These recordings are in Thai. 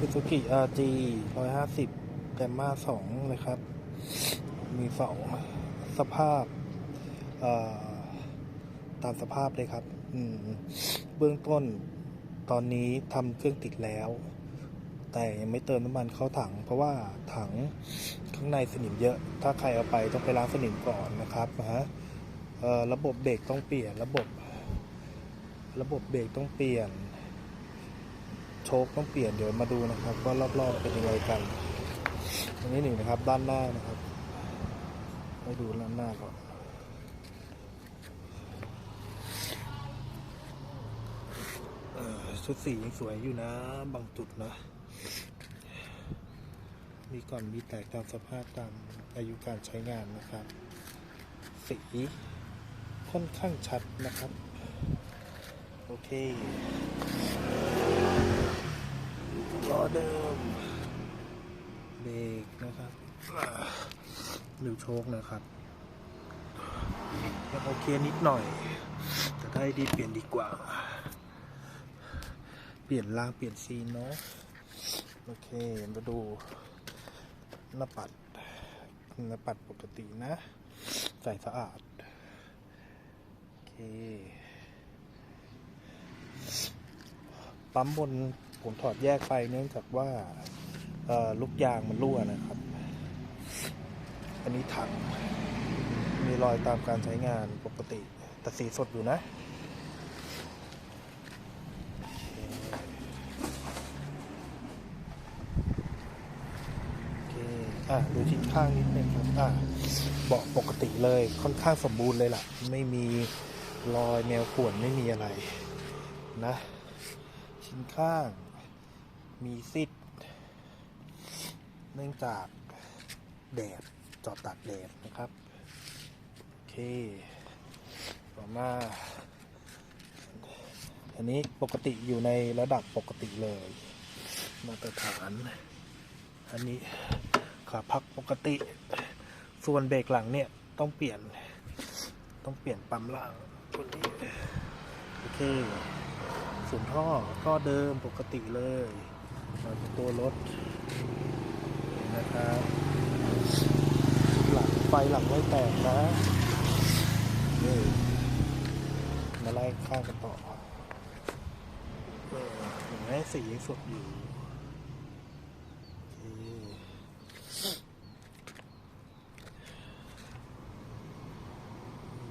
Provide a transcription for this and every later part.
Suzuki RG 150 แกมมา2นะครับ มีสองสภาพตามสภาพเลยครับ เบื้องต้นตอนนี้ทำเครื่องติดแล้ว แต่ยังไม่เติมน้ำมันเข้าถัง เพราะว่าถังข้างในสนิมเยอะ ถ้าใครเอาไปต้องไปล้างสนิมก่อนนะครับนะฮะระบบเบรกต้องเปลี่ยน ระบบ ระบบเบรกต้องเปลี่ยน โชคต้องเปลี่ยนเดี๋ยวมาดูนะครับ ว่ารอบๆเป็นยังไงกันอันนี้หนึ่งนะครับ ด้านหน้านะครับให้ดูด้านหน้าก่อนชุดสียังสวยอยู่นะ บางจุดนะ มีก่อนมีแตกตามสภาพตามอายุการใช้งานนะครับ สีค่อนข้างชัดนะครับ โอเคล้อ เดิมเบรกนะครับอ่าหรือโชคนะครับยังโอเคนิดหน่อย แต่ถ้าให้ดีเปลี่ยนดีกว่า เปลี่ยนรางเปลี่ยนซีนเนาะโอเคมาดูหน้าปัดหน้าปัดปกตินะ ใส่สะอาด โอเค ปั๊มบน ผมถอดแยกไปเนื่องจากว่าลูกยางมันรั่วนะครับ อันนี้ถัง มีรอยตามการใช้งานปกติ แต่สีสดอยู่นะโอเคอะดูชิ้นข้างนิดนึงครับอะเบาะปกติเลยค่อนข้างสมบูรณ์เลยล่ะ ไม่มีรอยแนวข่วนไม่มีอะไรนะ ชิ้นข้าง มีซิดเนื่องจากแดดจอดตากแดดนะครับ โอเค ต่อมาอันนี้ปกติอยู่ในระดับปกติเลย มาตรฐาน อันนี้ขาพักปกติ ส่วนเบรกหลังเนี่ยต้องเปลี่ยน ต้องเปลี่ยนปั๊มล่างตัวนี้โอเคส่วนท่อท่อเดิมปกติเลย ตัวรถนะครับหลังไฟหลังไม่แตกนะนี่มาไล่ข้างกันต่อเห็นไหมสีสดอยู่คนี่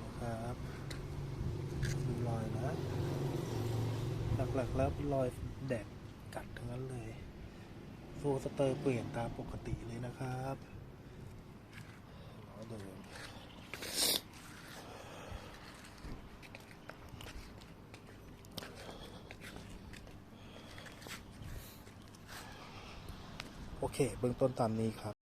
นะครับดูรอยนะ หลักๆแล้วรอยแดดกัดทั้งนั้นเลย ฟสเตอร์เปลี่ยนตามปกติเลยนะครับเดิมโอเค เบื้องต้นตามนี้ครับ